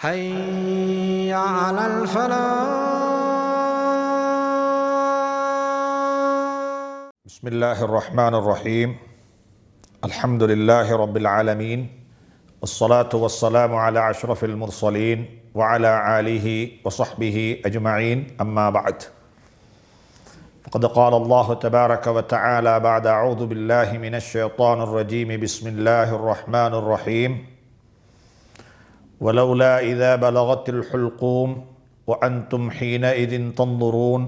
حي على الفلاح. بسم الله الرحمن الرحيم. الحمد لله رب العالمين. والصلاة والسلام على أشرف المرسلين وعلى آله وصحبه أجمعين. أما بعد. فقد قال الله تبارك وتعالى بعد أعوذ بالله من الشيطان الرجيم. بسم الله الرحمن الرحيم. ولولا إذا بلغت الحلقوم وأنتم حينئذ تنظرون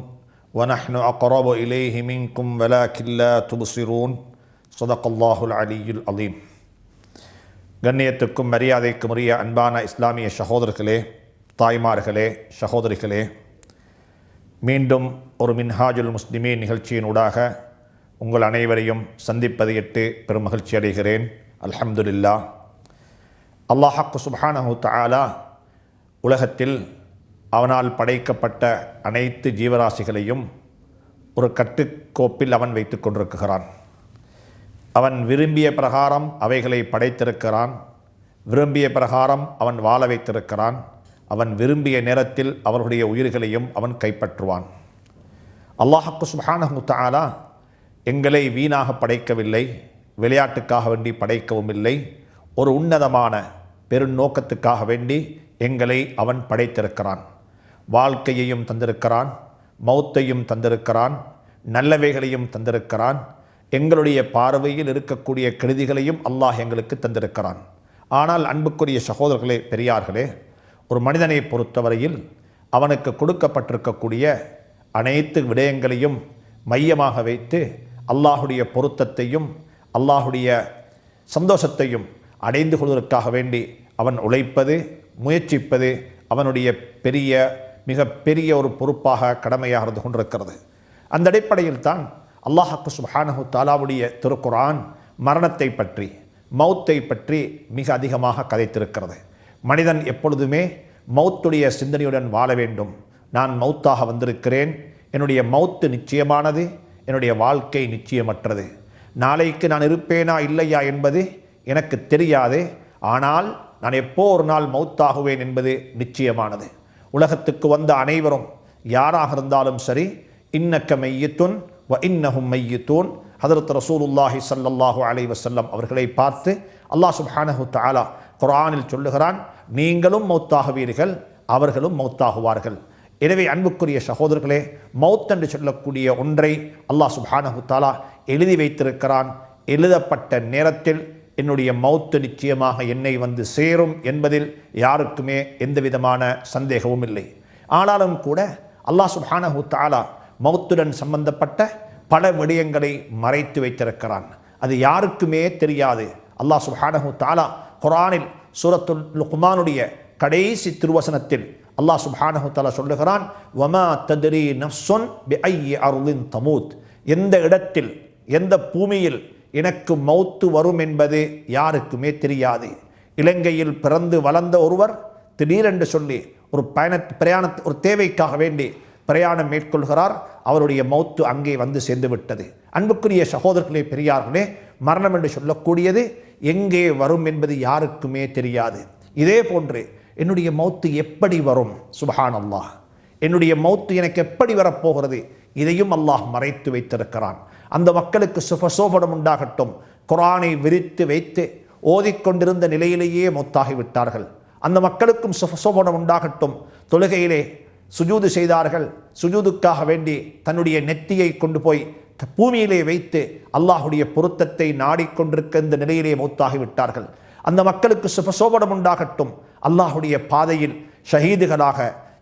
ونحن أقرب إليه منكم ولكن لا تبصرون صدق الله العلي العظيم கண்ணியத்துக்கும் மரியாதைக்கும் உரிய அன்பான இஸ்லாமிய சகோதரர்களே தாய்மார்களே சகோதரிகளே மீண்டும் ஒரு மின்ஹாஜுல் முஸ்லிமீன் நிகழ்ச்சியினூடாக உங்கள் அனைவரையும் சந்திப்பதை இட்டு பெரும் மகிழ்ச்சி அடைகிறேன் அல்ஹம்துலில்லா அல்லாஹாக்கு சுபானஹு தாலா உலகத்தில் அவனால் படைக்கப்பட்ட அனைத்து ஜீவராசிகளையும் ஒரு கட்டுக்கோப்பில் அவன் வைத்து கொண்டிருக்கிறான். அவன் விரும்பிய பிரகாரம் அவைகளை படைத்திருக்கிறான். விரும்பிய பிரகாரம் அவன் வாழ வைத்திருக்கிறான். அவன் விரும்பிய நேரத்தில் அவர்களுடைய உயிர்களையும் அவன் கைப்பற்றுவான். அல்லாஹாக்கு சுபானஹு தாலா எங்களை வீணாக படைக்கவில்லை. விளையாட்டுக்காக வேண்டி படைக்கவும் இல்லை. ஒரு உன்னதமான பெருநோக்கத்துக்காக வேண்டி எங்களை அவன் படைத்திருக்கிறான். வாழ்க்கையையும் தந்திருக்கிறான் மௌத்தையும் தந்திருக்கிறான் நல்லவைகளையும் தந்திருக்கிறான் எங்களுடைய பார்வையில் இருக்கக்கூடிய கெடுதிகளையும் அல்லாஹ் எங்களுக்கு தந்திருக்கிறான். ஆனால் அன்புக்குரிய சகோதரர்களே பெரியார்களே ஒரு மனிதனை பொறுத்தவரையில் அவனுக்கு கொடுக்கப்பட்டிருக்கக்கூடிய அனைத்து விடயங்களையும் மையமாக வைத்து அல்லாஹுடைய பொருத்தத்தையும் அல்லாஹுடைய சந்தோஷத்தையும் அடைந்து கொள்வதற்காக வேண்டி அவன் உழைப்பது முயற்சிப்பது அவனுடைய பெரிய மிக பெரிய ஒரு பொறுப்பாக கடமையாக இருந்து கொண்டிருக்கிறது. அந்த அடிப்படையில் தான் அல்லாஹாக்கு சுஹானஹு தாலாவுடைய திருக்குரான் மரணத்தை பற்றி மௌத்தை பற்றி மிக அதிகமாக கதைத்திருக்கிறது. மனிதன் எப்பொழுதுமே மௌத்துடைய சிந்தனையுடன் வாழ வேண்டும். நான் மௌத்தாக வந்திருக்கிறேன். என்னுடைய மௌத்து நிச்சயமானது என்னுடைய வாழ்க்கை நிச்சயமற்றது. நாளைக்கு நான் இருப்பேனா இல்லையா என்பது எனக்கு தெரியாது. ஆனால் நான் எப்போ ஒரு நாள் மௌத்தாகுவேன் என்பது நிச்சயமானது. உலகத்துக்கு வந்த அனைவரும் யாராக இருந்தாலும் சரி இன்னக்க மையத்துன் வ இன்னஹும் மையத்தூன் ஹதரத் ரசூலுல்லாஹி சல்லல்லாஹு அலை வசல்லம் அவர்களை பார்த்து அல்லாஹ் சுப்ஹானஹு தாலா குரானில் சொல்லுகிறான் நீங்களும் மௌத்தாகுவீர்கள் அவர்களும் மௌத்தாகுவார்கள். எனவே அன்புக்குரிய சகோதரர்களே மௌத் என்று சொல்லக்கூடிய ஒன்றை அல்லாஹ் சுப்ஹானஹு தாலா எழுதி வைத்திருக்கிறான். எழுதப்பட்ட நேரத்தில் என்னுடைய மௌத்து நிச்சயமாக என்னை வந்து சேரும் என்பதில் யாருக்குமே எந்த விதமான சந்தேகமும் இல்லை. ஆனாலும் கூட அல்லாஹ் சுப்ஹானஹு தாலா மௌத்துடன் சம்பந்தப்பட்ட பல விடயங்களை மறைத்து வைத்திருக்கிறான். அது யாருக்குமே தெரியாது. அல்லாஹ் சுப்ஹானஹு தாலா குரானில் சூரத்துல் லுக்மானுடைய கடைசி திருவசனத்தில் அல்லாஹ் சுஹானஹு தாலா சொல்லுகிறான் வமா தத்ரி நஃப்ஸுன் ஐ அருளின் தமூத். எந்த இடத்தில் எந்த பூமியில் எனக்கு மௌத்து வரும் என்பது யாருக்குமே தெரியாது. இலங்கையில் பிறந்து வளர்ந்த ஒருவர் திடீரென்று சொல்லி ஒரு பயண பிரயாண ஒரு தேவைக்காக வேண்டி பிரயாணம் மேற்கொள்கிறார். அவருடைய மௌத்து அங்கே வந்து சேர்ந்து விட்டது அன்புக்குரிய சகோதரர்களே பெரியார்களே மரணம் என்று சொல்லக்கூடியது எங்கே வரும் என்பது யாருக்குமே தெரியாது. இதே போன்று என்னுடைய மௌத்து எப்படி வரும்? சுபஹான் அல்லாஹ் என்னுடைய மௌத்து எனக்கு எப்படி வரப்போகிறது? இதையும் அல்லாஹ் மறைத்து வைத்திருக்கிறான். அந்த மக்களுக்கு சுபசோபனம் உண்டாகட்டும். குரானை விரித்து வைத்து ஓதிக்கொண்டிருந்த நிலையிலேயே மொத்தாகிவிட்டார்கள். அந்த மக்களுக்கும் சுபசோபனம் உண்டாகட்டும். தொழுகையிலே சுஜூது செய்தார்கள். சுஜூதுக்காக வேண்டி தன்னுடைய நெத்தியை கொண்டு போய் பூமியிலே வைத்து அல்லாஹுடைய பொருத்தத்தை நாடிக்கொண்டிருக்க இந்த நிலையிலே மௌத்தாகிவிட்டார்கள். அந்த மக்களுக்கு சுபசோபனம் உண்டாகட்டும். அல்லாஹுடைய பாதையில் ஷஹீதுகளாக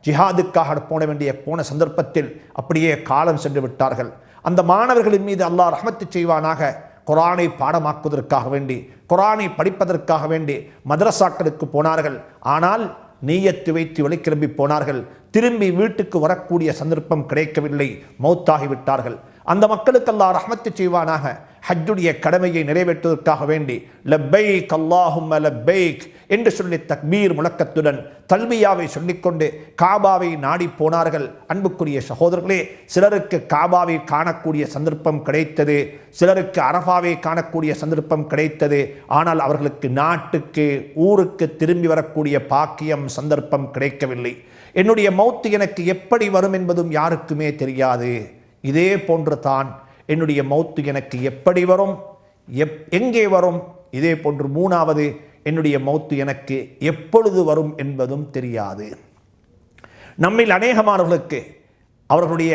ஜிஹாதுக்காக போன வேண்டிய போன சந்தர்ப்பத்தில் அப்படியே காலம் சென்று விட்டார்கள். அந்த மாணவர்களின் மீது அல்லாஹ் ரஹமத்து செய்வானாக. குரானை பாடமாக்குவதற்காக வேண்டி குரானை படிப்பதற்காக வேண்டி மதரசாக்களுக்கு போனார்கள். ஆனால் நீயத்து வைத்து வெளிக்கிளம்பி போனார்கள். திரும்பி வீட்டுக்கு வரக்கூடிய சந்தர்ப்பம் கிடைக்கவில்லை. மௌத்தாகிவிட்டார்கள் அந்த மக்களுக்கு அல்லாஹ் ரஹமத்து செய்வானாக. ஹஜ்ஜுடைய கடமையை நிறைவேற்றுவதற்காக வேண்டி லப்பைக் அல்லாஹும் லப்பைக் என்று சொல்லி தக்பீர் முழக்கத்துடன் தல்பியாவை சொல்லிக்கொண்டு காபாவை நாடி போனார்கள். அன்புக்குரிய சகோதரர்களே சிலருக்கு காபாவை காணக்கூடிய சந்தர்ப்பம் கிடைத்தது சிலருக்கு அரபாவை காணக்கூடிய சந்தர்ப்பம் கிடைத்தது. ஆனால் அவர்களுக்கு நாட்டுக்கு ஊருக்கு திரும்பி வரக்கூடிய பாக்கியம் சந்தர்ப்பம் கிடைக்கவில்லை. என்னுடைய மௌத்து எனக்கு எப்படி வரும் என்பதும் யாருக்குமே தெரியாது. இதே போன்று தான் என்னுடைய மௌத்து எனக்கு எப்படி வரும்? எப் எங்கே வரும்? இதே போன்று மூணாவது என்னுடைய மௌத்து எனக்கு எப்பொழுது வரும் என்பதும் தெரியாது. நம்மில் அநேகமானவர்களுக்கு அவர்களுடைய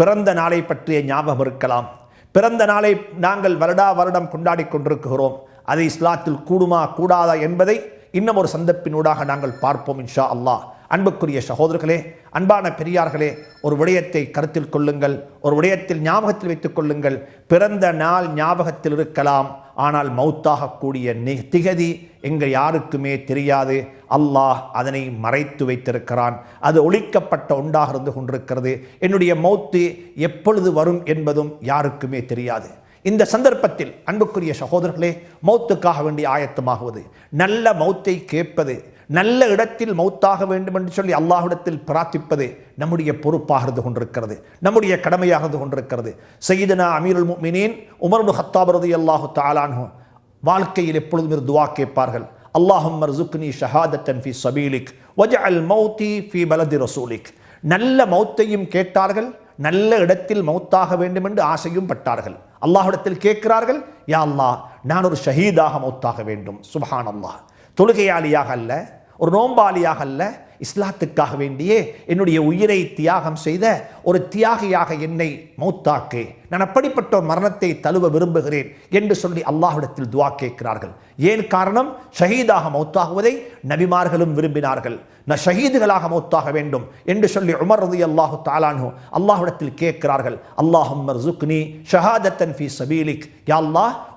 பிறந்த நாளை பற்றிய ஞாபகம் இருக்கலாம். பிறந்த நாளை நாங்கள் வருடா வருடம் கொண்டாடி கொண்டிருக்கிறோம். அது இஸ்லாத்தில் கூடுமா கூடாதா என்பதை இன்னும் ஒரு சந்தப்பினூடாக நாங்கள் பார்ப்போம் இன்ஷா அல்லாஹ். அன்புக்குரிய சகோதரர்களே அன்பான பெரியார்களே ஒரு விடயத்தை கருத்தில் கொள்ளுங்கள் ஒரு விடயத்தில் ஞாபகத்தில் வைத்துக் கொள்ளுங்கள். பிறந்த நாள் ஞாபகத்தில் இருக்கலாம் ஆனால் மௌத்தாகக்கூடிய நி திகதி எங்கள் யாருக்குமே தெரியாது. அல்லாஹ் அதனை மறைத்து வைத்திருக்கிறான். அது ஒழிக்கப்பட்ட ஒன்றாக இருந்து கொண்டிருக்கிறது. என்னுடைய மௌத்து எப்பொழுது வரும் என்பதும் யாருக்குமே தெரியாது. இந்த சந்தர்ப்பத்தில் அன்புக்குரிய சகோதரர்களே மௌத்துக்காக வேண்டி ஆயத்தமாகுவது நல்ல மௌத்தை கேட்பது நல்ல இடத்தில் மௌத்தாக வேண்டும் என்று சொல்லி அல்லாஹ்விடத்தில் பிரார்த்திப்பது நம்முடைய பொறுப்பாகிறது கொண்டிருக்கிறது நம்முடைய கடமையாகிறது கொண்டிருக்கிறது. சையீதனா அமீருல் முஃமினீன் உமர்னு ஹத்தாபரது அல்லாஹு தாலான்ஹு வாழ்க்கையில் எப்பொழுதும் இருந்து துவா கேட்பார்கள். அல்லாஹும் மர்சுக்னி ஷஹாதத்தன் ஃபி சபீலிக் வஜஅல் மௌத்தி ஃபி பலதி ரசூலிக். நல்ல மௌத்தையும் கேட்டார்கள் நல்ல இடத்தில் மௌத்தாக வேண்டும் என்று ஆசையும் பட்டார்கள். அல்லாஹிடத்தில் கேட்கிறார்கள் யா அல்லா நான் ஒரு ஷஹீதாக மௌத்தாக வேண்டும். சுபஹான் அல்லாஹ் தொழுகையாளியாக அல்ல ஒரு நோம்பாளியாக அல்ல இஸ்லாத்துக்காக வேண்டியே என்னுடைய உயிரை தியாகம் செய்த ஒரு தியாகியாக என்னை மௌத்தாக்கு. நான் அப்படிப்பட்ட ஒரு மரணத்தை தழுவ விரும்புகிறேன் என்று சொல்லி அல்லாஹ்விடத்தில் துவா கேட்கிறார்கள். ஏன் காரணம்? ஷஹீதாக மௌத்தாகுவதை நபிமார்களும் விரும்பினார்கள். நான் ஷஹீதுகளாக மௌத்தாக வேண்டும் என்று சொல்லி உமர் ரதி அல்லாஹு தாலானு அல்லாஹ்விடத்தில் கேட்கிறார்கள். அல்லாஹும் ருக்னி ஷஹாதத்தன் ஃபி சபீலிக். யா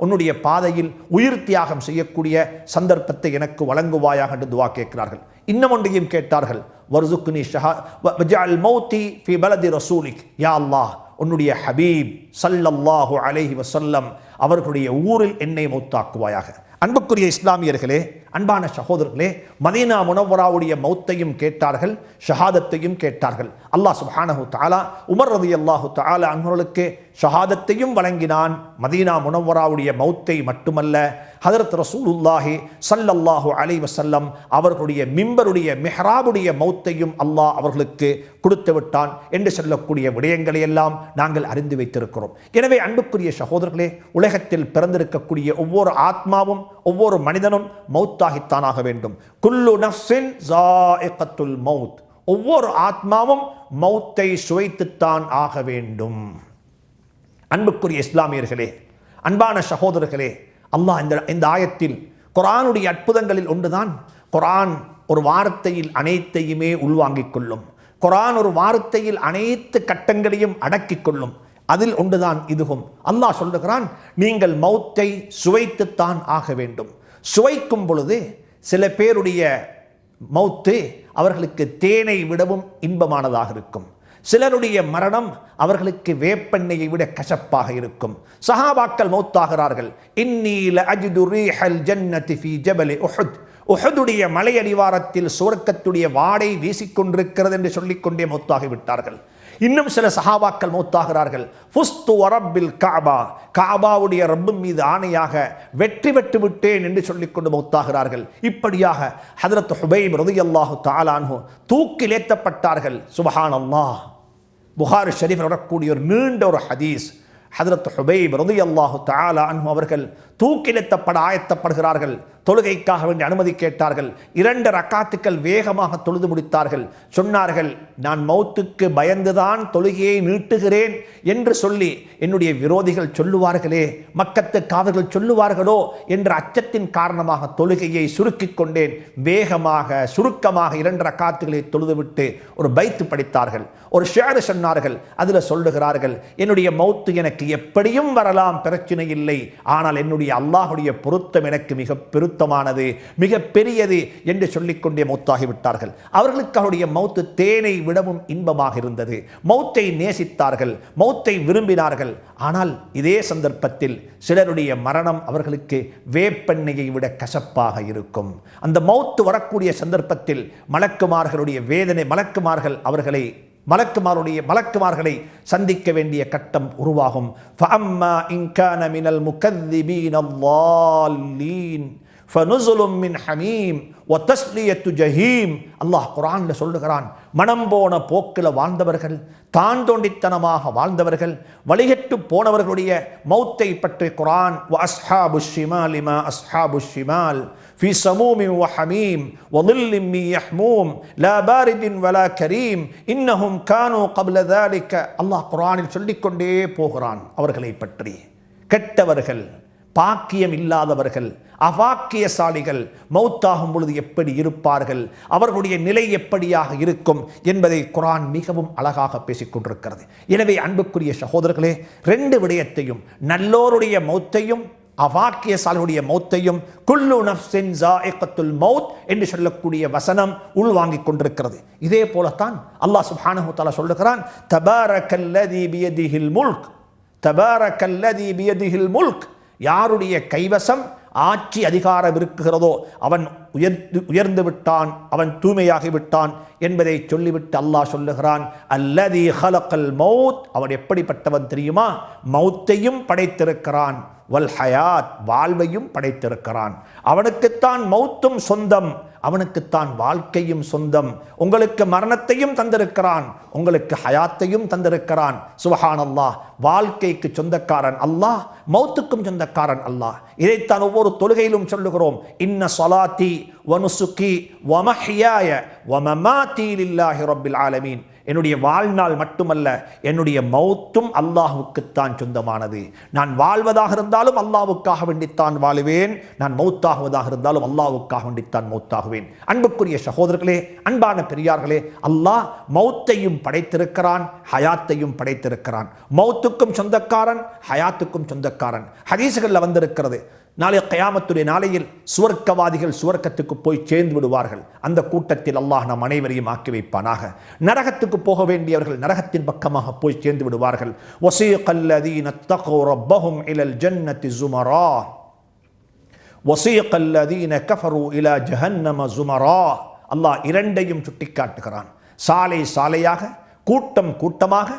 உன்னுடைய பாதையில் உயிர் தியாகம் செய்யக்கூடிய சந்தர்ப்பத்தை எனக்கு வழங்குவாயாக என்று துவா கேட்கிறார்கள். இன்னும் ஒன்றையும் கேட்டார்கள். வர்சுக்னி ஷஹா வஜஅல் மௌத்தி ஃபி பலதி ரசூலிக். யா அல்லாஹ் உன்னுடைய ஹபீப் சல்லல்லாஹு அலைஹி வசல்லம் அவர்களுடைய ஊரில் என்னை மௌத்தாக்குவாயாக. அன்புக்குரிய இஸ்லாமியர்களே அன்பான சகோதரர்களே மதீனா முனவராவுடைய மௌத்தையும் கேட்டார்கள் ஷஹாதத்தையும் கேட்டார்கள். அல்லாஹ் சுஹானஹு தாலா உமர் ரதி அல்லாஹு தாலா அன்வர்களுக்கு ஷஹாதத்தையும் வழங்கினான். மதீனா முனவராவுடைய மௌத்தை மட்டுமல்ல ஹதரத் ரசூலுல்லாஹி சல்லல்லாஹு அலை வசல்லம் அவர்களுடைய மிம்பருடைய மிஹ்ராபுடைய மௌத்தையும் அல்லாஹ் அவர்களுக்கு கொடுத்து விட்டான் என்று சொல்லக்கூடிய விடயங்களை எல்லாம் நாங்கள் அறிந்து வைத்திருக்கிறோம். எனவே அன்புக்குரிய சகோதரர்களே உலகத்தில் பிறந்திருக்கக்கூடிய ஒவ்வொரு ஆத்மாவும் ஒவ்வொரு மனிதனும் மௌத்தாகித்தானாக வேண்டும். குல்லு நஃப்சின் ஜாயிகத்துல் மௌத். ஒவ்வொரு ஆத்மாவும் மௌத்தை சுவைத்துத்தான் ஆக வேண்டும். அன்புக்குரிய இஸ்லாமியர்களே அன்பான சகோதரர்களே அல்லாஹ் இந்த இந்த ஆயத்தில் குரானுடைய அற்புதங்களில் ஒன்றுதான். குரான் ஒரு வார்த்தையில் அனைத்தையுமே உள்வாங்கிக் கொள்ளும். குரான் ஒரு வார்த்தையில் அனைத்து கட்டங்களையும் அடக்கிக் கொள்ளும். அதில் ஒன்றுதான் இதுவும். அல்லாஹ் சொல்லுகிறான் நீங்கள் மௌத்தை சுவைத்துத்தான் ஆக வேண்டும். சுவைக்கும் பொழுது சில பேருடைய மௌத்து அவர்களுக்கு தேனை விடவும் இன்பமானதாக இருக்கும். சிலருடைய மரணம் அவர்களுக்கு வேப்பெண்ணையை விட கசப்பாக இருக்கும். சஹாபாக்கள் மௌத்தாகிறார்கள். இன்னீல அஜிது ரீஹல் ஜன்னதி ஃபி ஜபலி உஹுத். உஹதுடைய மலையடிவாரத்தில் சுவர்க்கத்துடைய வாடை வீசிக்கொண்டிருக்கிறது என்று சொல்லிக்கொண்டே மௌத்தாகிவிட்டார்கள். இன்னும் சில சஹாபாக்கள் மௌத்தாகிறார்கள். ஃபுஸ்து வரப்பில் காபா. காபாவுடைய ரப்பும் மீது ஆணையாக வெற்றி பெற்று விட்டேன் என்று சொல்லிக்கொண்டு மௌத்தாகிறார்கள். இப்படியாக ஹதரத் ஹுபைம் ரதியல்லாஹு தாலான்ஹு தூக்கிலேத்தப்பட்டார்கள். சுபஹான் அல்லாஹ் புகார் ஷரீஃப் வரக்கூடிய ஒரு நீண்ட ஒரு ஹதீஸ் ஹதரத் ஹுபைப் ரதி அல்லாஹு தாலா அன்ஹு அவர்கள் தூக்கிலெத்தப்பட ஆயத்தப்படுகிறார்கள். தொழுகைக்காக வேண்டிய அனுமதி கேட்டார்கள். இரண்டு ரக்காத்துக்கள் வேகமாக தொழுது முடித்தார்கள். சொன்னார்கள் நான் மௌத்துக்கு பயந்துதான் தொழுகையை நீட்டுகிறேன் என்று சொல்லி என்னுடைய விரோதிகள் சொல்லுவார்களே மக்கத்து காவர்கள் சொல்லுவார்களோ என்ற அச்சத்தின் காரணமாக தொழுகையை சுருக்கிக் கொண்டேன். வேகமாக சுருக்கமாக இரண்டு ரக்காத்துகளை தொழுதுவிட்டு ஒரு பைத்து படித்தார்கள். ஒரு ஷேரு சொன்னார்கள் அதில் சொல்லுகிறார்கள் என்னுடைய மௌத்து எனக்கு எனக்கு எப்படியும் வரலாம் பிரச்சனை இல்லை. ஆனால் என்னுடைய அல்லாஹுடைய பொருத்தம் எனக்கு மிக பெருத்தமானது மிக பெரியது என்று சொல்லிக்கொண்டே மௌத்தாகிவிட்டார்கள். அவர்களுக்கு அவருடைய மௌத்து தேனை விடவும் இன்பமாக இருந்தது. மௌத்தை நேசித்தார்கள் மௌத்தை விரும்பினார்கள். ஆனால் இதே சந்தர்ப்பத்தில் சிலருடைய மரணம் அவர்களுக்கு வேப்பெண்ணையை விட கசப்பாக இருக்கும். அந்த மௌத்து வரக்கூடிய சந்தர்ப்பத்தில் மலக்குமார்களுடைய வேதனை மலக்குமார்கள் அவர்களை மலக்குமாருடைய மலக்குமார்களை சந்திக்க வேண்டிய கட்டம் உருவாகும். ஃபஅம்மா இன்கான மினல் முகத்திபீன் அல்லாலீன் الضَّالِّينَ فَنُزُلٌ مِّنْ حَمِيمٍ وَتَسْلِيَةُ جَهِيمٍ அல்லாஹ் குர்ஆன்ல சொல்லுகிறான் மனம் போன போக்கில் வாழ்ந்தவர்கள் தான் தோண்டித்தனமாக வாழ்ந்தவர்கள் வழிகட்டு போனவர்களுடைய மௌத்தை பற்றி குர்ஆன் وَأَصْحَابُ الشِّمَالِ مَا أَصْحَابُ الشِّمَالِ في سموم وحميم وظل من يحموم لا بارد ولا كريم إنهم كانوا قبل ذلك அல்லாஹ் குர்ஆனில் சொல்லிக்கொண்டே போகிறான் அவர்களை பற்றி கெட்டவர்கள் பாக்கியம் இல்லாதவர்கள் அவாக்கியசாலிகள் மௌத்தாகும் பொழுது எப்படி இருப்பார்கள் அவர்களுடைய நிலை எப்படியாக இருக்கும் என்பதை குரான் மிகவும் அழகாக பேசிக் கொண்டிருக்கிறது எனவே அன்புக்குரிய சகோதரர்களே ரெண்டு விடயத்தையும் நல்லோருடைய மௌத்தையும் அவாக்கியசாலுடைய மௌத்தையும் குல்லு நப்சின் ஜாயிகத்துல் மௌத் என்று சொல்லக்கூடிய வசனம் உள்வாங்கிக் கொண்டிருக்கிறது. இதே போலத்தான் அல்லாஹ் சுப்ஹானஹு தாலா சொல்லுகிறான் தபாரக்கல்லதி பியதிஹில் முல்க் தபாரக்கல்லதி பியதிஹில் முல்க் யாருடைய கைவசம் ஆட்சி அதிகாரம் இருக்குகிறதோ அவன் உயர்ந்து உயர்ந்து விட்டான் அவன் தூய்மையாகி விட்டான் என்பதை சொல்லிவிட்டு அல்லாஹ் சொல்லுகிறான் அல்லதி ஹலக்கல் மௌத். அவன் எப்படிப்பட்டவன் தெரியுமா? மௌத்தையும் படைத்திருக்கிறான் வல் ஹயாத் வாழ்வையும் படைத்திருக்கிறான். அவனுக்குத்தான் மௌத்தும் சொந்தம். அவனுக்குத்தான் வாழ்க்கையும் சொந்தம். உங்களுக்கு மரணத்தையும் தந்திருக்கிறான். உங்களுக்கு ஹயாத்தையும் தந்திருக்கிறான். சுபஹான் அல்லாஹ் வாழ்க்கைக்கு சொந்தக்காரன் அல்லாஹ் மௌத்துக்கும் சொந்தக்காரன் அல்லாஹ். இதைத்தான் ஒவ்வொரு தொழுகையிலும் சொல்லுகிறோம். இன்ன சொலாத்தி வனுசுக்கி வமஹியாய வமமாத்தி லில்லாஹி ரப்பில் ஆலமீன். என்னுடைய வாழ்நாள் மட்டுமல்ல என்னுடைய மௌத்தும் அல்லாஹுக்குத்தான் சொந்தமானது. நான் வாழ்வதாக இருந்தாலும் அல்லாவுக்காக வேண்டித்தான் வாழுவேன். நான் மௌத்தாகுவதாக இருந்தாலும் அல்லாவுக்காக வேண்டித்தான் மௌத்தாகுவேன். அன்புக்குரிய சகோதரர்களே அன்பான பெரியார்களே அல்லாஹ் மௌத்தையும் படைத்திருக்கிறான் ஹயாத்தையும் படைத்திருக்கிறான். மௌத்துக்கும் சொந்தக்காரன் ஹயாத்துக்கும் சொந்தக்காரன். ஹதீசுகளில் வந்திருக்கிறது நாளை கயாமத்துடைய நாளையில் சுவர்க்கவாதிகள் சுவர்க்கத்துக்கு போய் சேர்ந்து விடுவார்கள். அந்த கூட்டத்தில் அல்லாஹ் நம் அனைவரையும் ஆக்கி வைப்பானாக. நரகத்துக்கு போக வேண்டியவர்கள் நரகத்தின் பக்கமாக போய் சேர்ந்து விடுவார்கள். வசீகல்லதீன தகோ ரப்பஹும் இலல் ஜுமரா கஃபரு இலா ஜஹன்னம ஜுமரா அல்லாஹ் இரண்டையும் சுட்டிக்காட்டுகிறான். சாலை சாலையாக கூட்டம் கூட்டமாக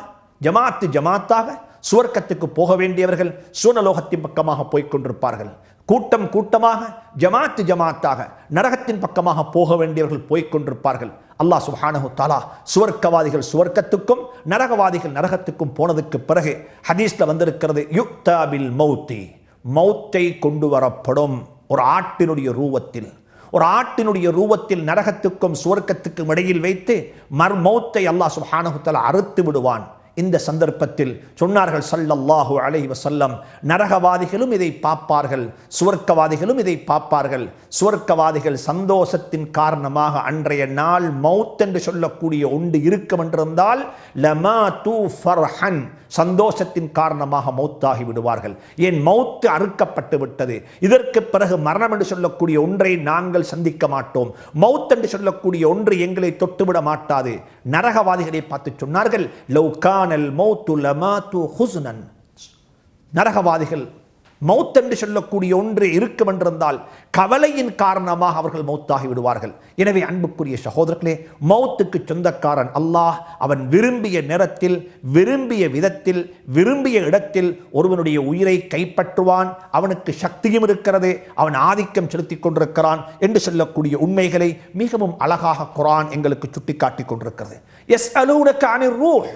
ஜமாத்து ஜமாத்தாக சுவர்க்கத்துக்கு போக வேண்டியவர்கள் சூனலோகத்தின் பக்கமாக போய்க் கொண்டிருப்பார்கள். கூட்டம் கூட்டமாக ஜமாத்து ஜமாத்தாக நரகத்தின் பக்கமாக போக வேண்டியவர்கள் போய்க் கொண்டிருப்பார்கள். அல்லாஹ் சுஹானஹு தாலா சுவர்க்கவாதிகள் சுவர்க்கத்துக்கும் நரகவாதிகள் நரகத்துக்கும் போனதுக்கு பிறகு ஹதீஸ்ல வந்திருக்கிறது யுக்தாபில் மௌத்தி. மௌத்தை கொண்டு வரப்படும் ஒரு ஆட்டினுடைய ரூபத்தில். ஒரு ஆட்டினுடைய ரூபத்தில் நரகத்துக்கும் சுவர்க்கத்துக்கும் இடையில் வைத்து மர் மௌத்தை அல்லாஹ் சுஹானஹு தாலா அறுத்து விடுவான். இந்த சந்தர்ப்பத்தில் சொன்னார்கள் சல்லல்லாஹு அலை வசல்லம் நரகவாதிகளும் இதை பார்ப்பார்கள் சுவர்க்கவாதிகளும் இதை பார்ப்பார்கள். சுவர்க்கவாதிகள் சந்தோஷத்தின் காரணமாக அன்றைய நாள் மௌத் என்று சொல்லக்கூடிய ஒன்று இருக்கும் என்றிருந்தால் லமா தூ ஃபர்ஹன் சந்தோஷத்தின் காரணமாக மௌத்தாகி விடுவார்கள். ஏன்? மௌத்து அறுக்கப்பட்டு விட்டது. இதற்கு பிறகு மரணம் என்று சொல்லக்கூடிய ஒன்றை நாங்கள் சந்திக்க மாட்டோம். மௌத் என்று சொல்லக்கூடிய ஒன்று எங்களை தொட்டுவிட மாட்டாது. நரகவாதிகளை பார்த்து சொன்னார்கள் கானல் மௌத்து லமாத்து ஹுஸ்னன். நரகவாதிகள் மௌத் என்று சொல்லக்கூடிய ஒன்று இருக்கும் என்றிருந்தால் கவலையின் காரணமாக அவர்கள் மௌத்தாகி விடுவார்கள். எனவே அன்புக்குரிய சகோதரர்களே மௌத்துக்கு சொந்தக்காரன் அல்லாஹ் அவன் விரும்பிய நேரத்தில் விரும்பிய விதத்தில் விரும்பிய இடத்தில் ஒருவனுடைய உயிரை கைப்பற்றுவான். அவனுக்கு சக்தியும் இருக்கிறது அவன் ஆதிக்கம் செலுத்திக் கொண்டிருக்கிறான் என்று சொல்லக்கூடிய உண்மைகளை மிகவும் அழகாக குரான் எங்களுக்கு சுட்டிக்காட்டி கொண்டிருக்கிறது. எஸ் அலூனக்கு அனிர் ரூஹ்.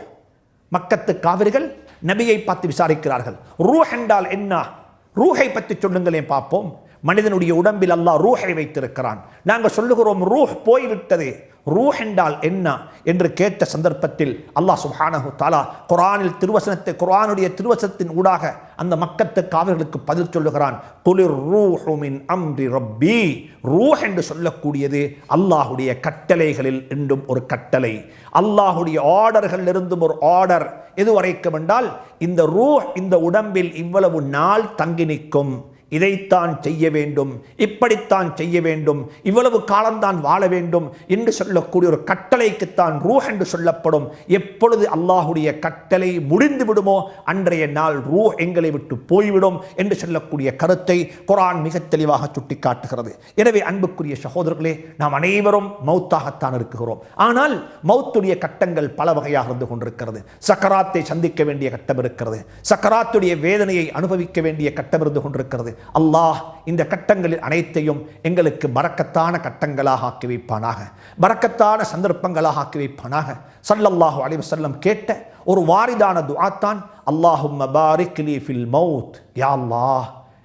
மக்கத்து காவிரிகள் நபியை பார்த்து விசாரிக்கிறார்கள். ரூஹ் என்றால் என்ன? ரூஹை பற்றி சொல்லுங்களேன் பார்ப்போம். மனிதனுடைய உடம்பில் அல்லாஹ் ரூஹை வைத்திருக்கிறான். நாங்கள் சொல்லுகிறோம் ரூஹ் போய்விட்டது. ரூஹ் என்றால் என்ன என்று கேட்ட சந்தர்ப்பத்தில் அல்லாஹ் சுஹானஹு தாலா குரானில் திருவசனத்தை குரானுடைய திருவசனத்தின் ஊடாக அந்த மக்கத்து காவல்களுக்கு பதில் சொல்லுகிறான். குளிர் ரூஹுமின் அம்ரி ரப்பி. ரூஹ் என்று சொல்லக்கூடியது அல்லாஹுடைய கட்டளைகளில் என்றும் ஒரு கட்டளை. அல்லாஹுடைய ஆர்டர்கள் இருந்தும் ஒரு ஆர்டர். எது வரைக்கும் என்றால் இந்த ரூ இந்த உடம்பில் இவ்வளவு நாள் தங்கி நிற்கும். இதைத்தான் செய்ய வேண்டும் இப்படித்தான் செய்ய வேண்டும் இவ்வளவு காலம்தான் வாழ வேண்டும் என்று சொல்லக்கூடிய ஒரு கட்டளைக்குத்தான் ரூஹ் என்று சொல்லப்படும். எப்பொழுது அல்லாஹுடைய கட்டளை முடிந்து விடுமோ அன்றைய நாள் ரூஹ் எங்களை விட்டு போய்விடும் என்று சொல்லக்கூடிய கருத்தை குரான் மிக தெளிவாக சுட்டிக்காட்டுகிறது. எனவே அன்புக்குரிய சகோதரர்களே நாம் அனைவரும் மௌத்தாகத்தான் இருக்கிறோம். ஆனால் மௌத்துடைய கட்டங்கள் பல வகையாக இருந்து கொண்டிருக்கிறது. சக்கராத்தை சந்திக்க வேண்டிய கட்டம் இருக்கிறது. சக்கராத்துடைய வேதனையை அனுபவிக்க வேண்டிய கட்டம் இருந்து கொண்டிருக்கிறது. அல்லாஹ் இந்த கட்டங்களில் அனைத்தையும் எங்களுக்கு பறக்கத்தான கட்டங்களாக ஆக்கி வைப்பானாக பறக்கத்தான சந்தர்ப்பங்களாக ஆக்கி வைப்பானாக சல்லல்லாஹு அலி வசல்லம் கேட்ட ஒரு வாரிதான துவாத்தான் அல்லாஹும் பாரிக் ஃபில் மௌத். யா அல்லாஹ்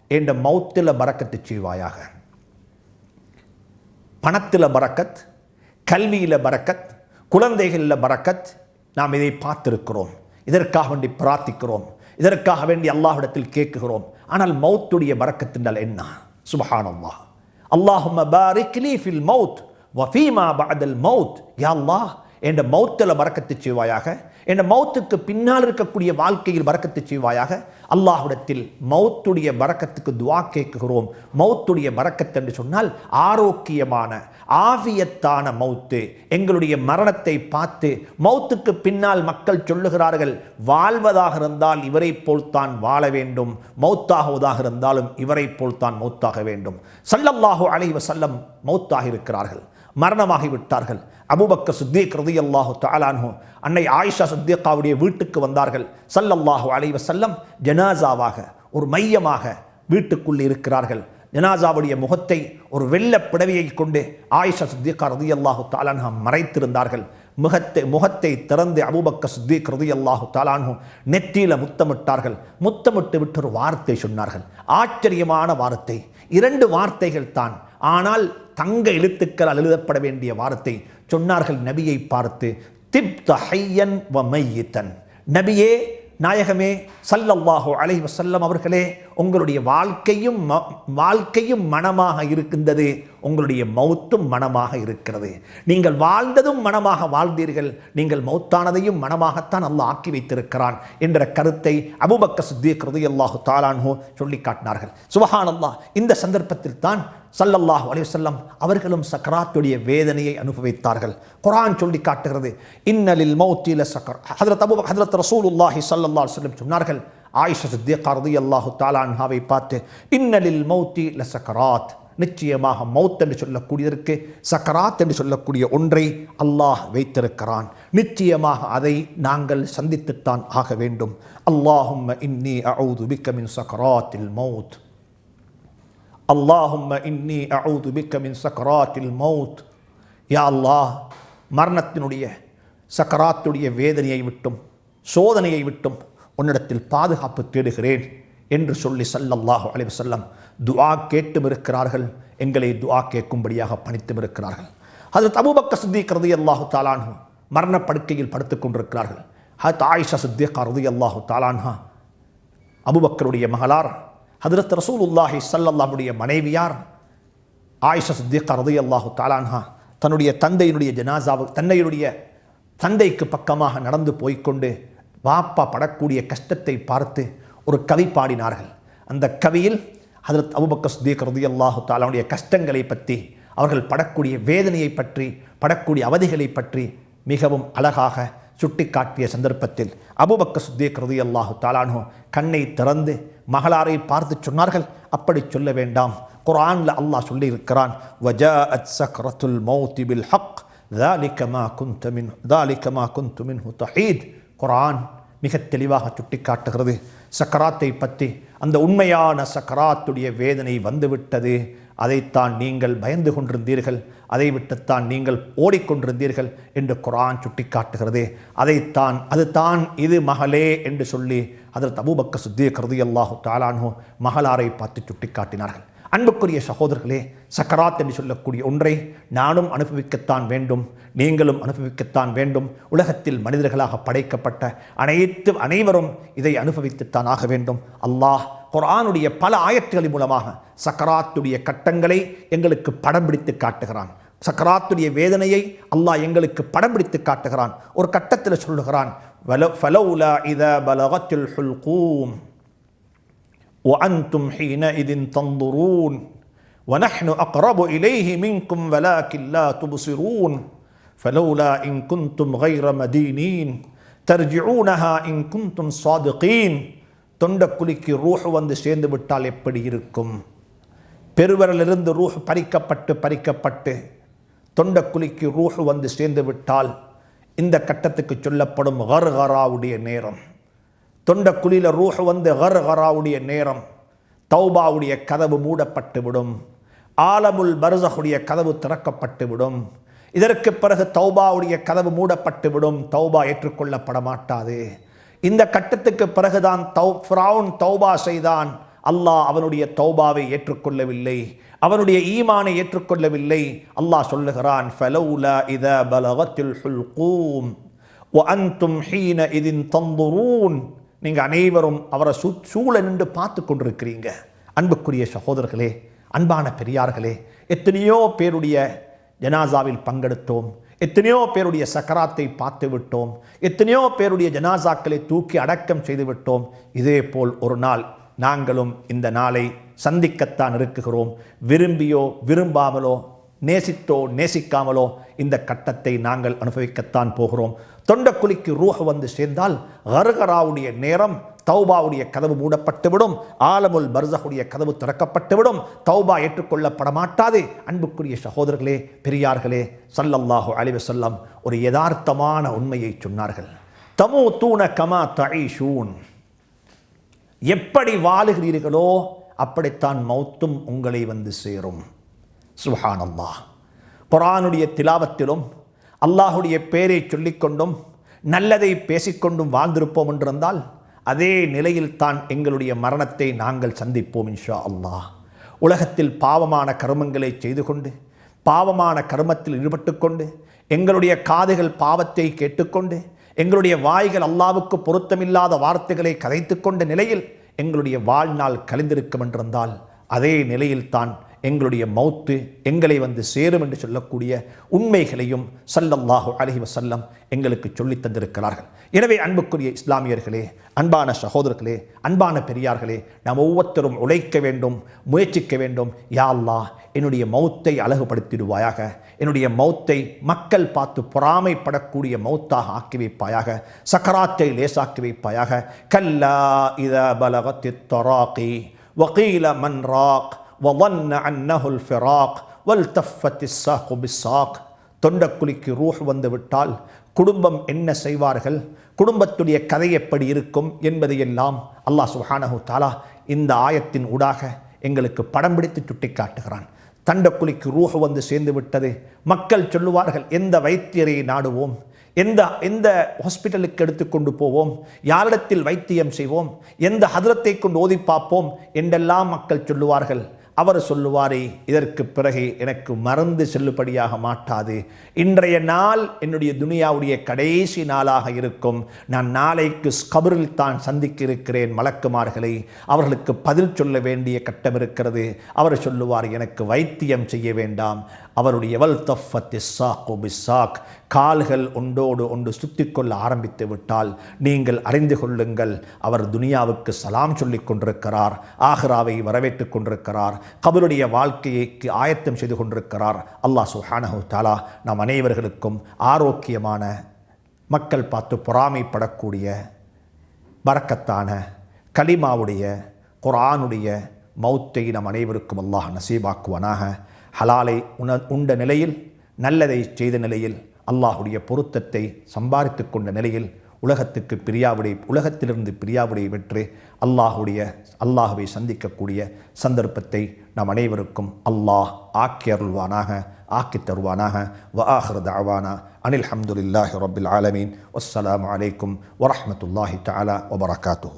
என்ற மௌத்தில் பறக்கத்து செய்வாயாக. பணத்தில் பறக்கத் கல்வியில் பறக்கத் குழந்தைகளில் பறக்கத் நாம் இதை பார்த்திருக்கிறோம். இதற்காக வேண்டி பிரார்த்திக்கிறோம். இதற்காக வேண்டி அல்லாஹ்விடத்தில் கேட்குகிறோம். ஆனால் மௌத்துடைய பறக்கத் என்றால் என்ன? சுபஹான் அல்லாஹ் அல்லாஹும் பாரிக்லி ஃபில் மௌத் வஃபீமா பஅதல் மௌத் யா அல்லாஹ் என்ற மௌத்தில் பறக்கத்து செய்வாயாக என்ற மௌத்துக்கு பின்னால் இருக்கக்கூடிய வாழ்க்கையில் பறக்கத்து செய்வாயாக அல்லாஹுடத்தில் மௌத்துடைய பறக்கத்துக்கு துவா கேட்குகிறோம். மௌத்துடைய பறக்கத் என்று சொன்னால் ஆரோக்கியமான ஆவியத்தான மௌத்து. எங்களுடைய மரணத்தை பார்த்து மௌத்துக்கு பின்னால் மக்கள் சொல்லுகிறார்கள் வாழ்வதாக இருந்தால் இவரை போல்தான் வாழ வேண்டும். மௌத்தாகுவதாக இருந்தாலும் இவரை போல்தான் மௌத்தாக வேண்டும். சல்லல்லாஹு அலைவ செல்லம் மௌத்தாக இருக்கிறார்கள். மரணமாகி விட்டார்கள் அபுபக்க சித்திக் ரதி அல்லாஹு தாலான்ஹு அன்னை ஆயிஷா சித்திகாவுடைய வீட்டுக்கு வந்தார்கள். சல்லல்லாஹு அலைவ செல்லம் ஜனாசாவாக ஒரு மையமாக வீட்டுக்குள் இருக்கிறார்கள். ஜனாசாவுடைய முகத்தை ஒரு வெள்ள பிடவையை கொண்டு ஆயிஷா சித்திகா ரதி அல்லாஹு தாலான்ஹா மறைத்திருந்தார்கள். முகத்தை முகத்தை திறந்து அபுபக்க சித்திக் ரதி அல்லாஹு தாலான்ஹு நெற்றியில் முத்தமிட்டார்கள். முத்தமிட்டு விட்டு ஒரு வார்த்தை சொன்னார்கள். ஆச்சரியமான வார்த்தை. இரண்டு வார்த்தைகள் தான் ஆனால் தங்க எழுத்துக்களால் எழுதப்பட வேண்டிய வார்த்தை. சொன்னார்கள் நபியை பார்த்து திப்த ஹையன் வ மையித்தன். நபியே நாயகமே சல்லல்லாஹு அலை வசல்லம் அவர்களே உங்களுடைய வாழ்க்கையும் ம- வாழ்க்கையும் மனமாக இருக்கின்றது உங்களுடைய மௌத்தும் மனமாக இருக்கிறது. நீங்கள் வாழ்ந்ததும் மனமாக வாழ்ந்தீர்கள் நீங்கள் மௌத்தானதையும் மனமாகத்தான் அல்லாஹ் ஆக்கி வைத்திருக்கிறான் என்ற கருத்தை அபூபக்கர் சித்திக் ரலியல்லாஹு தாலான்ஹோ சொல்லி காட்டினார்கள். சுபஹானல்லாஹ் இந்த சந்தர்ப்பத்தில் தான் சல்லல்லாஹ் அலிவசல்லம் அவர்களும் சக்கராத்துடைய வேதனையை அனுபவித்தார்கள். குரான் சொல்லி காட்டுகிறது இன்னலில் மௌத்தில சக்கர். ஹதரத் அபு ஹதரத் ரசூலுல்லாஹி சல்லல்லாஹ் அலைஹி சொன்னார்கள் ஆயிஷா சித்திகா ரலியல்லாஹு அல்லாஹு அன்ஹாவை பார்த்து இன்னலில் மௌத்தி லசக்கராத் நிச்சயமாக மௌத் என்று சொல்லக்கூடியதற்கு சக்கராத் என்று சொல்லக்கூடிய ஒன்றை அல்லாஹ் வைத்திருக்கிறான். நிச்சயமாக அதை நாங்கள் சந்தித்துத்தான் ஆக வேண்டும். அல்லாஹும் இன்னி அவுது பிக்கமின் சக்கராத்தில் மௌத். அல்லாஹும் இன்னி அவுது பிக்க மின் சக்கராத்தில் மௌத் யா அல்லாஹ் மரணத்தினுடைய சக்கராத்துடைய வேதனையை விட்டும் சோதனையை விட்டும் உன்னிடத்தில் பாதுகாப்பு தேடுகிறேன் என்று சொல்லி சல்லல்லாஹு அலி வசல்லம் துஆ கேட்டும் இருக்கிறார்கள் எங்களை துஆ கேட்கும்படியாக பணித்தும் இருக்கிறார்கள் அது தபுபக்க சித்திக் ரலியல்லாஹு தாலான்ஹு மரணப்படுக்கையில் படுத்து கொண்டிருக்கிறார்கள். ஹத் ஆயிஷா சித்திக் ரலியல்லாஹு தாலான்ஹா அபுபக்கருடைய மகளார் ஹதரத் ரசூலுல்லாஹி சல்லல்லாவுடைய மனைவியார் ஆயிஷா சித்திகா ரலியல்லாஹு தாலான்ஹா தன்னுடைய தந்தையினுடைய ஜனாசாவு தன்னையுடைய தந்தைக்கு பக்கமாக நடந்து போய்க்கொண்டு வாப்பா படக்கூடிய கஷ்டத்தை பார்த்து ஒரு கவி பாடினார்கள். அந்த கவியில் ஹதரத் அபுபக்கர் ரதி அல்லாஹு தாலாவுடைய கஷ்டங்களை பற்றி அவர்கள் படக்கூடிய வேதனையை பற்றி படக்கூடிய அவதிகளை பற்றி மிகவும் அழகாக சுட்டிக்காட்டிய சந்தர்ப்பத்தில் அபுபக்க சுத்தீக் ரதி அல்லாஹு தாலானோ கண்ணை திறந்து மகளாரை பார்த்து சொன்னார்கள். அப்படி சொல்ல வேண்டாம். குரானில் அல்லாஹ் சொல்லியிருக்கிறான். வஜா அத் சக்ரத்துல் மௌத்தி பில் ஹக் தாலிகமா குந்தமின் தாலிகமா குந்துமின் ஹுதஹீத் குரான் மிக தெளிவாக சுட்டிக்காட்டுகிறது. சக்கராத்தை பற்றி அந்த உண்மையான சக்கராத்துடைய வேதனை வந்துவிட்டது. அதைத்தான் நீங்கள் பயந்து கொண்டிருந்தீர்கள். அதை விட்டுத்தான் நீங்கள் ஓடிக்கொண்டிருந்தீர்கள் என்று குர்ஆன் சுட்டிக்காட்டுகிறது. அதைத்தான் அதுதான் இது மகளே என்று சொல்லி அதற்கு அபூபக்க சுத்திய கருதி அல்லாஹு தாலானோ மகளாரை பார்த்து சுட்டிக்காட்டினார்கள். அன்புக்குரிய சகோதரர்களே சக்கராத் என்று சொல்லக்கூடிய ஒன்றை நானும் அனுபவிக்கத்தான் வேண்டும் நீங்களும் அனுபவிக்கத்தான் வேண்டும். உலகத்தில் மனிதர்களாக படைக்கப்பட்ட அனைத்து அனைவரும் இதை அனுபவித்துத்தான் ஆக வேண்டும். அல்லாஹ் குரானுடைய பல ஆயத்துகளின் மூலமாக சக்கராத்துடைய கட்டங்களை எங்களுக்கு படம் பிடித்து காட்டுகிறான். சக்கராத்துடைய வேதனையை அல்லாஹ் எங்களுக்கு படம் பிடித்து காட்டுகிறான் ஒரு கட்டத்தில் சொல்லுகிறான் வல- ஃபலௌலா இதா பலகத்தில் ஹுல்கூம் وأنتم حينئذ تنظرون ونحن أقرب إليه منكم ولكن لا تبصرون فلولا إن كنتم غير مدينين ترجعونها إن كنتم صادقين தொண்டக்குழிக்கு ரூஹ் வந்து சேர்ந்து விட்டால் எப்படி இருக்கும் பெருவரிலிருந்து ரூஹ் பறிக்கப்பட்டு பறிக்கப்பட்டு தொண்டக்குழிக்கு ரூஹு வந்து சேர்ந்து விட்டால் இந்த கட்டத்துக்கு சொல்லப்படும் ஹர் ஹராவுடைய நேரம் தொண்டக்குழியில் ரூஹ் வந்து ஹர் ஹராவுடைய நேரம். தௌபாவுடைய கதவு மூடப்பட்டு விடும் ஆலமுல் பர்சகுடைய கதவு திறக்கப்பட்டு விடும் இதற்கு பிறகு தௌபாவுடைய கதவு மூடப்பட்டு விடும் தௌபா ஏற்றுக்கொள்ளப்பட மாட்டாது இந்த கட்டத்துக்கு பிறகுதான் தௌ ஃப்ரவுன் தௌபா செய்தான். அல்லாஹ் அவனுடைய தௌபாவை ஏற்றுக்கொள்ளவில்லை. அவனுடைய ஈமானை ஏற்றுக்கொள்ளவில்லை. அல்லாஹ் சொல்லுகிறான் ஃபலௌலா இத பலகத்தில் ஹுல்கூம் அந்தும் ஹீன இதின் தந்துரூன். நீங்கள் அனைவரும் அவரை சூ சூழ நின்று பார்த்து கொண்டிருக்கிறீங்க. அன்புக்குரிய சகோதரர்களே அன்பான பெரியார்களே எத்தனையோ பேருடைய ஜனாசாவில் பங்கெடுத்தோம். எத்தனையோ பேருடைய சக்கராத்தை பார்த்து விட்டோம். எத்தனையோ பேருடைய ஜனாசாக்களை தூக்கி அடக்கம் செய்து விட்டோம். இதே போல் ஒரு நாள் நாங்களும் இந்த நாளை சந்திக்கத்தான் இருக்குகிறோம் விரும்பியோ விரும்பாமலோ நேசித்தோ நேசிக்காமலோ இந்த கட்டத்தை நாங்கள் அனுபவிக்கத்தான் போகிறோம். தொண்டக்குழிக்கு ரூஹ வந்து சேர்ந்தால் கர்கராவுடைய நேரம் தௌபாவுடைய கதவு மூடப்பட்டுவிடும். ஆலமுல் பர்சகுடைய கதவு திறக்கப்பட்டுவிடும். தௌபா ஏற்றுக்கொள்ளப்பட மாட்டாது அன்புக்குரிய சகோதரர்களே பெரியார்களே சல்லல்லாஹு அழிவு செல்லம் ஒரு யதார்த்தமான உண்மையை சொன்னார்கள். தமு தூண கமா தஈஷூன் எப்படி வாழுகிறீர்களோ அப்படித்தான் மௌத்தும் உங்களை வந்து சேரும். சுஹானல்லாஹ் குரானுடைய திலாவத்திலும் அல்லாஹுடைய பேரை சொல்லிக்கொண்டும் நல்லதை பேசிக்கொண்டும் வாழ்ந்திருப்போம் என்றிருந்தால் அதே நிலையில் தான் எங்களுடைய மரணத்தை நாங்கள் சந்திப்போம் இன்ஷா அல்லாஹ் உலகத்தில் பாவமான கர்மங்களை செய்து கொண்டு பாவமான கர்மத்தில் ஈடுபட்டு கொண்டு எங்களுடைய காதுகள் பாவத்தை கேட்டுக்கொண்டு எங்களுடைய வாய்கள் அல்லாவுக்கு பொருத்தமில்லாத வார்த்தைகளை கதைத்து கொண்ட நிலையில் எங்களுடைய வாழ்நாள் கழிந்திருக்கும் என்றிருந்தால் அதே நிலையில்தான் எங்களுடைய மௌத்து எங்களை வந்து சேரும் என்று சொல்லக்கூடிய உண்மைகளையும் சல்லல்லாஹு அலஹி வசல்லம் எங்களுக்கு சொல்லி தந்திருக்கிறார்கள். எனவே அன்புக்குரிய இஸ்லாமியர்களே அன்பான சகோதரர்களே அன்பான பெரியார்களே நாம் ஒவ்வொருத்தரும் உழைக்க வேண்டும் முயற்சிக்க வேண்டும். யா என்னுடைய மௌத்தை அழகுபடுத்திடுவாயாக. என்னுடைய மௌத்தை மக்கள் பார்த்து பொறாமைப்படக்கூடிய மௌத்தாக ஆக்கி வைப்பாயாக. சக்கராத்தை லேசாக்கி வைப்பாயாக. கல்லா இத பலகத்தி தொராக்கி வக்கீல மன் ராக் வவன் அன்னஹுல் ஃபெராக் வல் தஃபத் இஸ்ஸாக் பிஸ்ஸாக் தொண்டக்குழிக்கு ரூஹ் வந்துவிட்டால் குடும்பம் என்ன செய்வார்கள்? குடும்பத்துடைய கதை எப்படி இருக்கும் என்பதையெல்லாம் அல்லாஹ் சுஹானஹு தாலா இந்த ஆயத்தின் ஊடாக எங்களுக்கு படம் பிடித்து சுட்டி காட்டுகிறான் தண்டக்குழிக்கு ரூஹ் வந்து சேர்ந்து விட்டது மக்கள் சொல்லுவார்கள் எந்த வைத்தியரை நாடுவோம்? எந்த எந்த ஹாஸ்பிட்டலுக்கு எடுத்துக்கொண்டு போவோம்? யாரிடத்தில் வைத்தியம் செய்வோம்? எந்த ஹதரத்தை கொண்டு ஓதி பார்ப்போம்? என்றெல்லாம் மக்கள் சொல்லுவார்கள். அவர் சொல்லுவாரே இதற்கு பிறகு எனக்கு மறந்து செல்லுபடியாக மாட்டாது. இன்றைய நாள் என்னுடைய துனியாவுடைய கடைசி நாளாக இருக்கும். நான் நாளைக்கு கபரில் தான் சந்திக்க இருக்கிறேன் மலக்குமார்களை. அவர்களுக்கு பதில் சொல்ல வேண்டிய கட்டம் இருக்கிறது. அவர் சொல்லுவார் எனக்கு வைத்தியம் செய்ய வேண்டாம். அவருடைய எவல் தஃபத் பிஸ்ஸாக் கால்கள் ஒன்றோடு ஒன்று சுத்தி கொள்ள ஆரம்பித்து விட்டால் நீங்கள் அறிந்து கொள்ளுங்கள் அவர் துனியாவுக்கு சலாம் சொல்லிக் கொண்டிருக்கிறார் ஆஹ்ராவை வரவேற்றுக் கொண்டிருக்கிறார் கபருடைய வாழ்க்கைக்கு ஆயத்தம் செய்து கொண்டிருக்கிறார். அல்லாஹ் சுஹானஹு தாலா நம் அனைவர்களுக்கும் ஆரோக்கியமான மக்கள் பார்த்து பொறாமைப்படக்கூடிய பறக்கத்தான கலிமாவுடைய குரானுடைய மௌத்தை நம் அனைவருக்கும் அல்லாஹ் நசீபாக்குவனாக. ஹலாலை உண உண்ட நிலையில் நல்லதை செய்த நிலையில் அல்லாஹுடைய பொருத்தத்தை சம்பாதித்து கொண்ட நிலையில் உலகத்துக்கு பிரியாவிடை உலகத்திலிருந்து பிரியாவிடை வெற்று அல்லாஹுடைய அல்லாஹுவை சந்திக்கக்கூடிய சந்தர்ப்பத்தை நம் அனைவருக்கும் அல்லாஹ் ஆக்கி அருள்வானாக ஆக்கி தருவானாக. வ ஆஹிர் தஅவானா அனில் ஹம்துலில்லாஹி ரபில் ஆலமீன். வஸ்ஸலாம் அலைக்கும் வரஹ்மத்துல்லாஹி தாலா வபரகாத்து